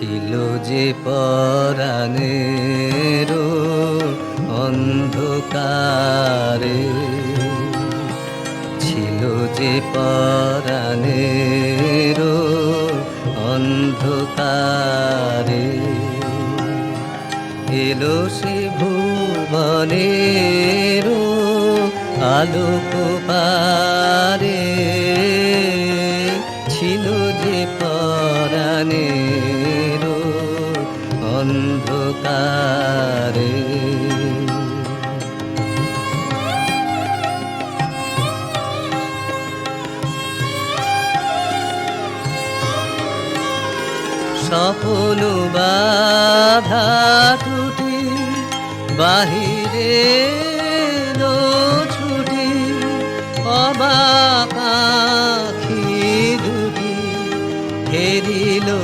ছিল যে পরাণের অন্ধকারে ছিল যে পরাণের অন্ধকারে। এলো সে ভুবনের আলোক পারে পরাণের অন্ধকারে। সফল বাধা টুটি বাহিরে ছুটি অবাক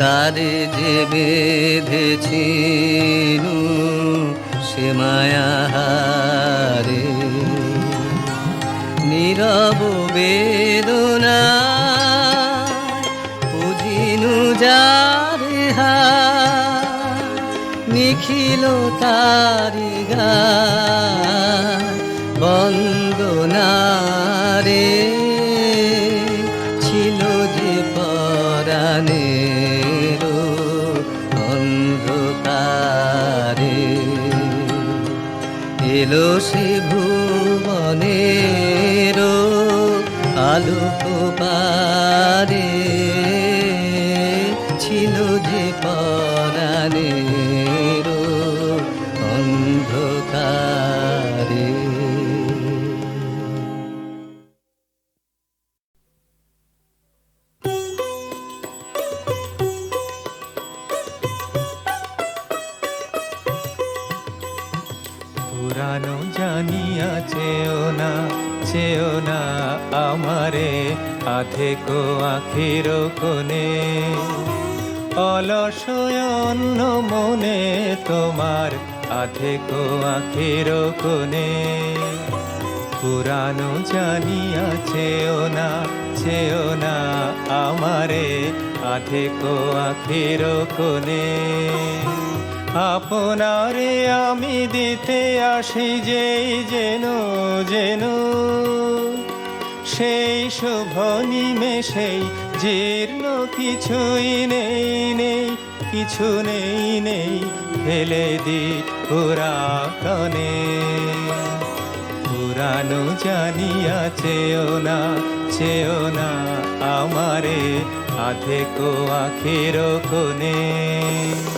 তারে যে বেঁধেছিনু সে মায়াহারে নীরব বেদনা পুজিনু যারে নিখিল তারি বন্দনারে অন্ধকারে। এলো সে ভুবনের আলোক পারে পুরানো জানিয়া চেও না চেও না আমারে আধেকো আখির কোণে। অলসয়ন্ন মনে তোমার আধেকো আখির কোণে। পুরানো জানিয়া না, চেও না আমারে আধেকো আখির কোণে। আপনারে আমি দিতে আসি যেই যেন যেন। সেই শুভ নিমেষেই জীর্ণ কিছুই নেই নেই, কিছু নেই নেই। ফেলে দি পুরাতনে। পুরানো জানিয়া চেও না চেও না আমারে। আধেকো আখির কোণে।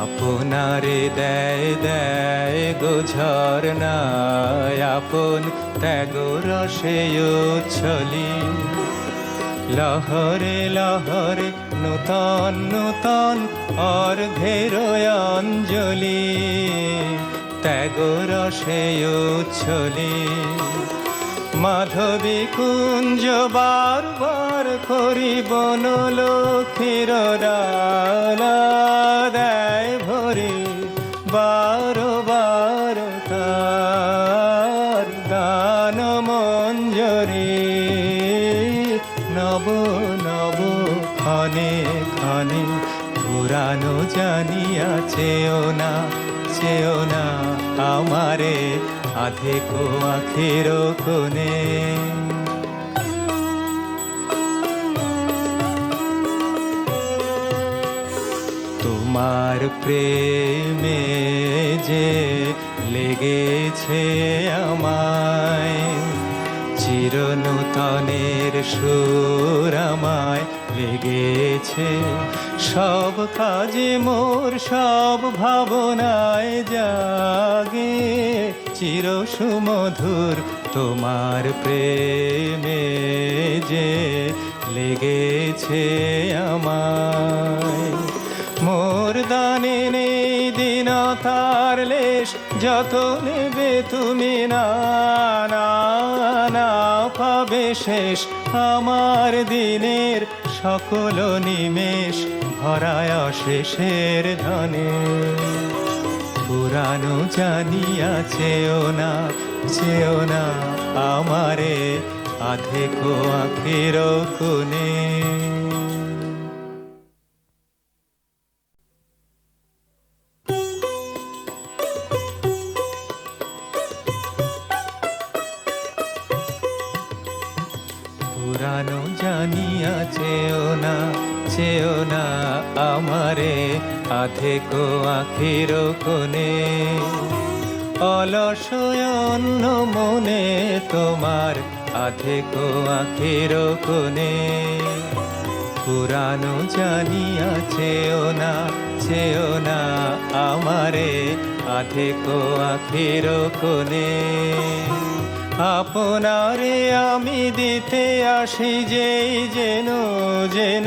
আপনারে দেয় দেয় গো ঝরনায় আপন ত্যাগ রসে উচ্ছলি। লহরে লহরে নূতন নূতন অর্ঘের অঞ্জলি। ত্যাগ রসে উচ্ছলি। মাধবী কুঞ্জ বারবার করি বন লক্ষ্মীর ডালা। জানিয়া চেও না চেও না আমারে আধেকো আখের কোণে। তোমার প্রেমে যে লেগেছে আমায়, চিরনূতনের সুর আমায় লেগেছে। সব কাজে মোর সব ভাবনায় জাগে। চির সুমধুর তোমার প্রেমে যে লেগেছে আমায়। মোর দানে নেই দিনতার লেশ, যত নেবে তুমি না না, পাবে শেষ। আমার দিনের সকল নিমেষ ভরায় শেষের ধনে। পুরানো জানিয়াছে না চেও না আমারে আধে কো আখের কোণে পুরানো জানিয়া চেও না চেও না আমারে আধে কো আখির কোণে। অলসয়ন্ন মনে তোমার আধে কো আখির কোণে। পুরানো জানিয়া চেও না চেও না আমারে আধে কো আখির কোণে। আপনারে আমি দিতে আসি যেই যেন যেন।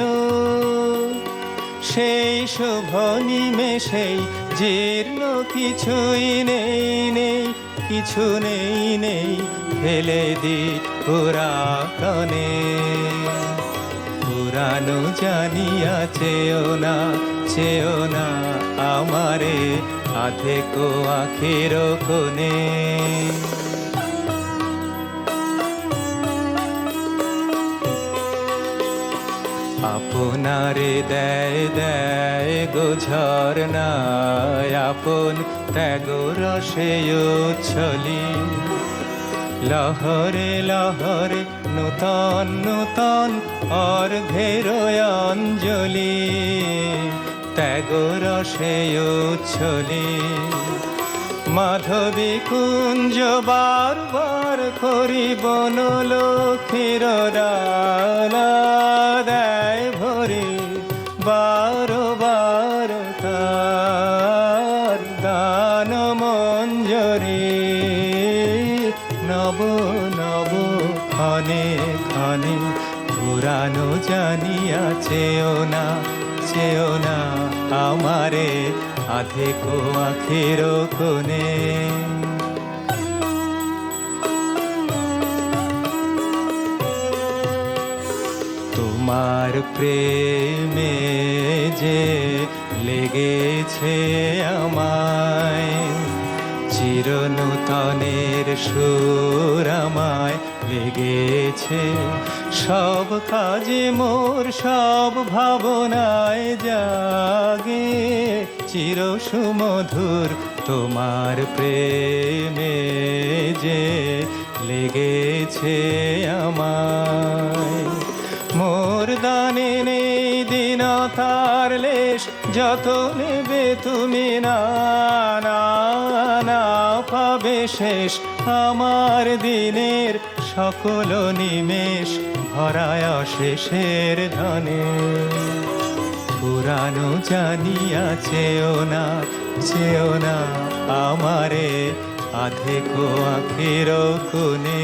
সেই শুভ নিমেষেই জীর্ণ কিছুই নেই নেই, কিছু নেই নেই। ফেলে দি পুরাতনে। পুরানো জানিয়া চেও না চেও না আমারে। আধে কো আখের কোণে। আপনারে দেয় দেয় গো ঝরনায় আপন ত্যাগ রসে উচ্ছলি। লহরে লহরে নূতন নূতন অর্ঘের অঞ্জলি, ত্যাগ রসে উচ্ছলি। মাধবী কুঞ্জ বারবার করি বন লক্ষ্মীর ডালা চেও না চেও না আমারে আধে কো আখের কোণে। তোমার প্রেমে যে লেগেছে আমায়, চিরনূতনের সুর আমায় লেগেছে। সব কাজে মোর সব ভাবনায় জাগে। চির সুমধুর তোমার প্রেমে যে লেগেছে আমায়। মোর দানে নেই দিনতার লেশ, যত নেবে তুমি না না পাবে শেষ। আমার দিনের সকল নিমেষ ভরায় শেষের ধনে। পুরানো জানিয়াছে না চেও না আমারে আধে কো আখের কোণে